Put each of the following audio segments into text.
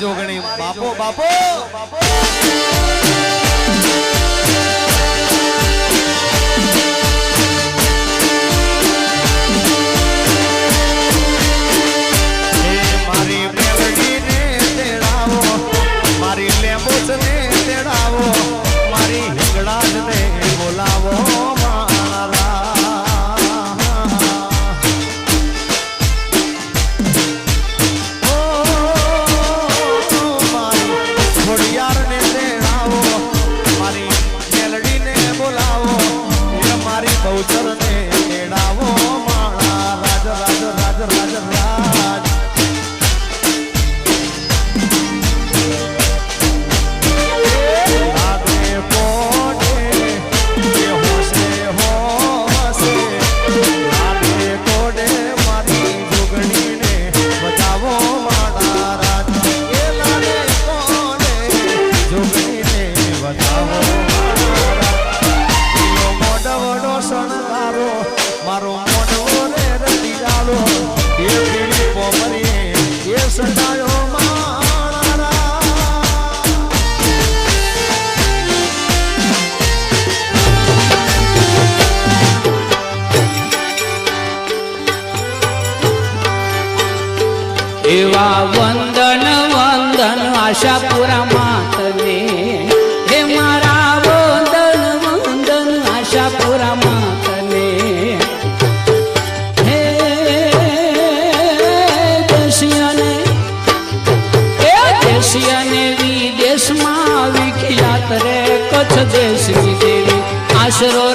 જોગણી. બાપો બાપો! મારી તેડાવો. મારી તેડાવો. એવા વંદન વંદન, આશાપુરા માતને. હે મારા વંદન વંદન, આશાપુરા માતને. હે દેશિયાને એ દેશિયાને વિદેશમાં વિખ્યાત રે, કચ્છ દેશની દેવી, આશરો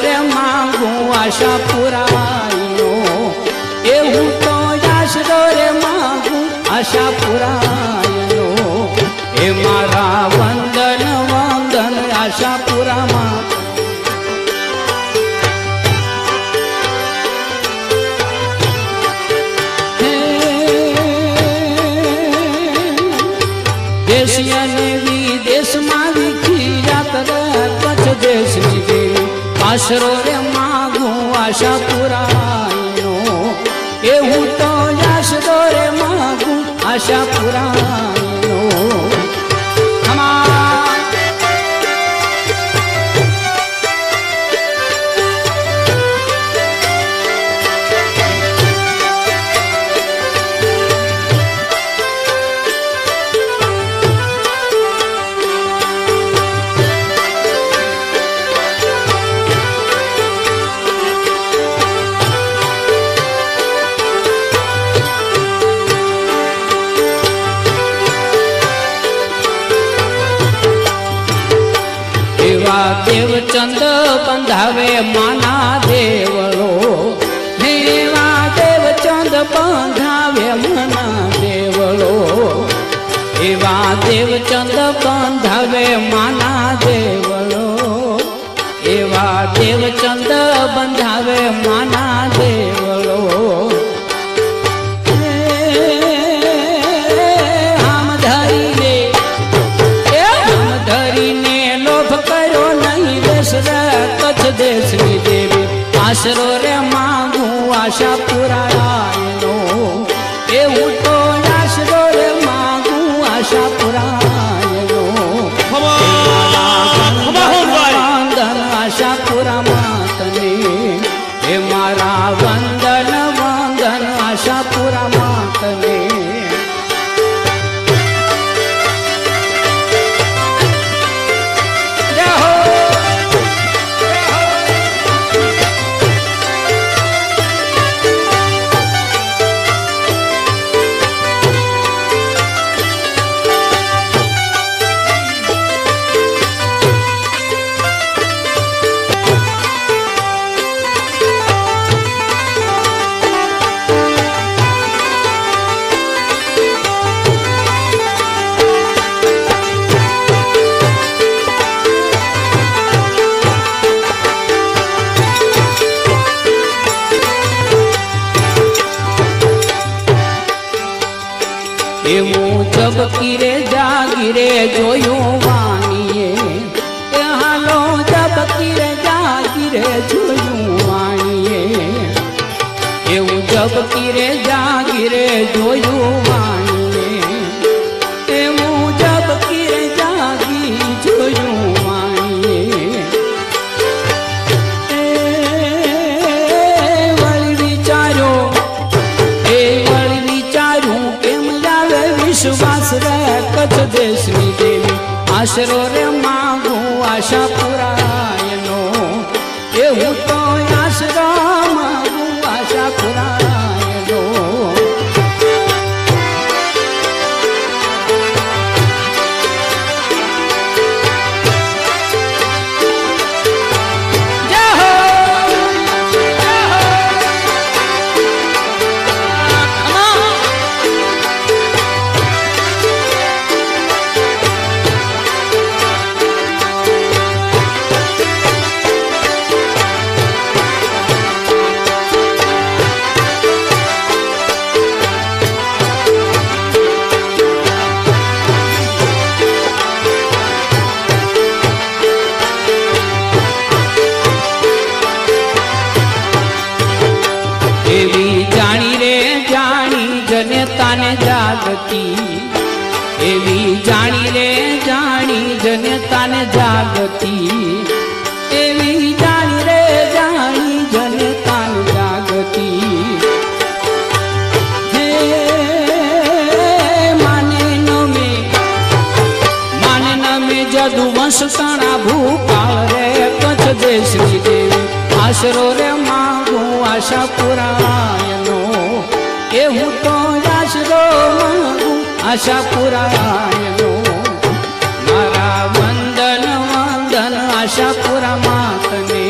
આશાપુરાનો એ મારા વંદન વંદન આશાપુરામાં. પુરામાં વિદેશમાં વિખ્યાત રે કચ્છ દેશની દેવી આશરો રે માગું આશા પુરાનો રે માગું આશા પુરાનો બંધાવે માના દેવળો દેવ ચંદ બંધાવે મના દેવળો એવા દેવચંદ બંધાવે માના દેવળો એવા દેવચંદ બંધાવે માના આશરો રે માંગું આશા પુરાયનો રે જાગીરે જોયું માણીએ એવું મુજબ કીરે જાગી જોયું માણીએ એ વળી વિચારો, એ વળી વિચારું, કેમ લાવે વિશ્વાસ રે કચ્છ દેશની દેવી? આશરો રે માગું આશા પુરાયનો એવું તો જનતાને જાગતી, એવી જાણી રે જાણી જનતાને જાગતી, એવી જાણી રે જાણી જનતાને જાગતી. માને નમે માને નમે જદુ વંશ તણા ભૂપાળ રે, કચ્છ દેવી, આશરો રે માગું આશા પુરાયનો હું તો આશરો માગું આશા પુરાયનો મારા વંદન વંદન, આશા પુરા માતને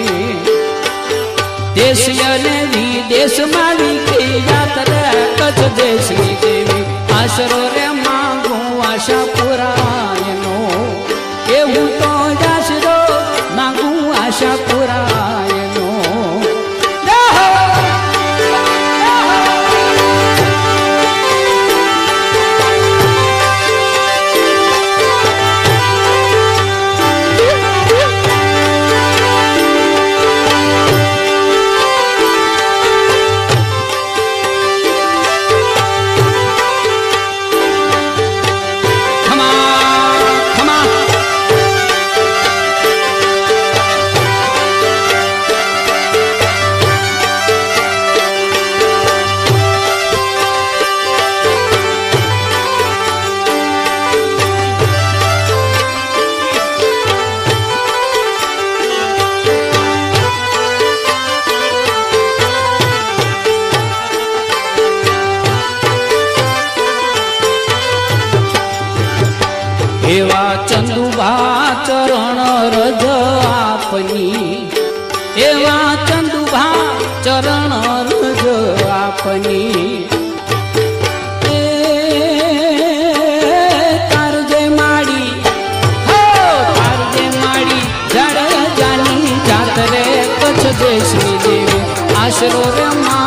દેશ અને વિદેશમાં લીધી યાત્રા કચ્છ દેશની દેવી આશરો રે માગું આશા પુરાયનો ચરણ રજ આપની એવા ચંદુભા ચરણ રજ આપની. આશરો રે મા